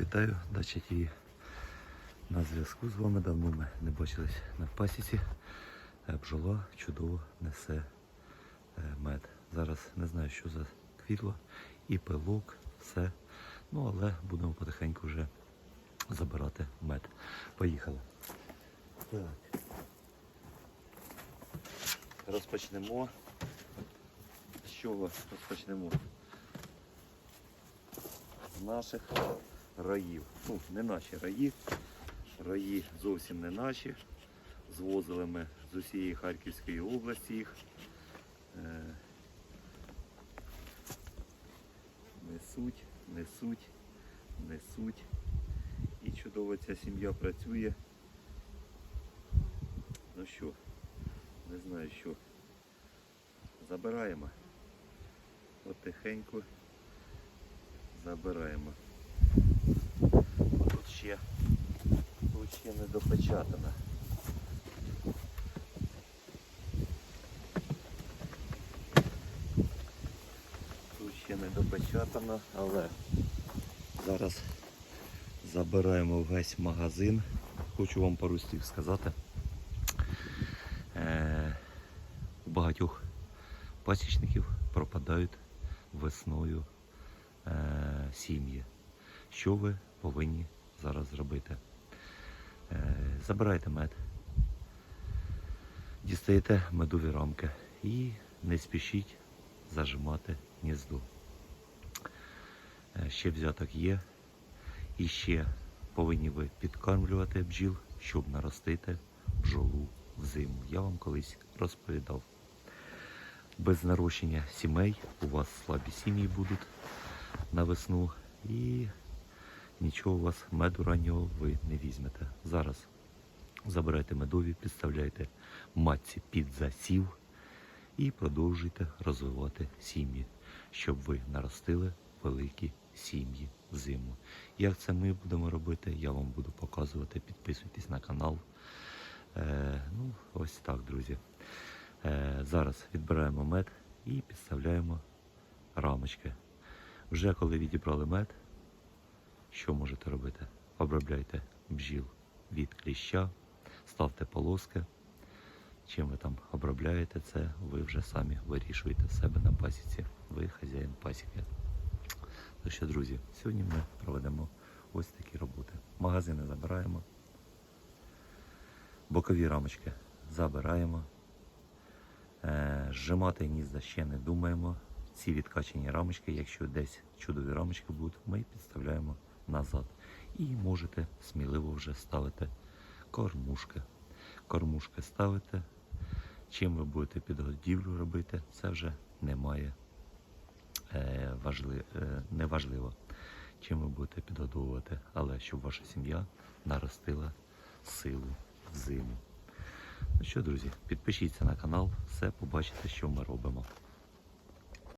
Вітаю, Дача ТВ. На зв'язку з вами давно ми не бачились на пасіці. Е, Бджола чудово несе е, мед. Зараз не знаю, що за квітло, і пилок, все. Ну, але будемо потихеньку вже забирати мед. Поїхали. Так. Розпочнемо. З чого розпочнемо? з наших раїв. Ну, не наші раї. Раї зовсім не наші. Звозили ми з усієї Харківської області їх. Е, Несуть, несуть, несуть. І чудово ця сім'я працює. Ну що, не знаю що. Забираємо. Потихеньку забираємо. Тут ще, тут ще не допечатано. Тут ще не допечатано, але зараз забираємо весь магазин. Хочу вам пару слів сказати. Е, у багатьох пасічників пропадають весною е, сім'ї. Що ви повинні зараз зробити? Е, забирайте мед, дістаєте медові рамки і не спішіть зажимати гніздо. Е, ще взяток є. І ще повинні ви підкармлювати бджіл, щоб наростити бджолу в зиму. Я вам колись розповідав. Без нарощення сімей у вас слабі сім'ї будуть на весну і нічого у вас меду раннього ви не візьмете. Зараз забирайте медові, підставляйте матці під засів і продовжуйте розвивати сім'ї, щоб ви наростили великі сім'ї взиму. Як це ми будемо робити, я вам буду показувати. Підписуйтесь на канал. Е, ну, ось так, друзі. Е, зараз відбираємо мед і підставляємо рамочки. Вже коли відібрали мед, що можете робити? Обробляйте бджіл від кліща, ставте полоски. Чим ви там обробляєте це, ви вже самі вирішуєте себе на пасіці. Ви хазяїн пасіки. Так що, друзі, сьогодні ми проведемо ось такі роботи. Магазини забираємо, бокові рамочки забираємо. Е, Зжимати гнізда ще не думаємо. Ці відкачені рамочки, якщо десь чудові рамочки будуть, ми підставляємо назад. І можете сміливо вже ставити кормушки. Кормушки ставите. Чим ви будете підгодівлю робити, це вже немає е, важли, е, неважливо, чим ви будете підгодовувати, але щоб ваша сім'я наростила силу в зиму. Ну що, друзі, підпишіться на канал, все побачите, що ми робимо.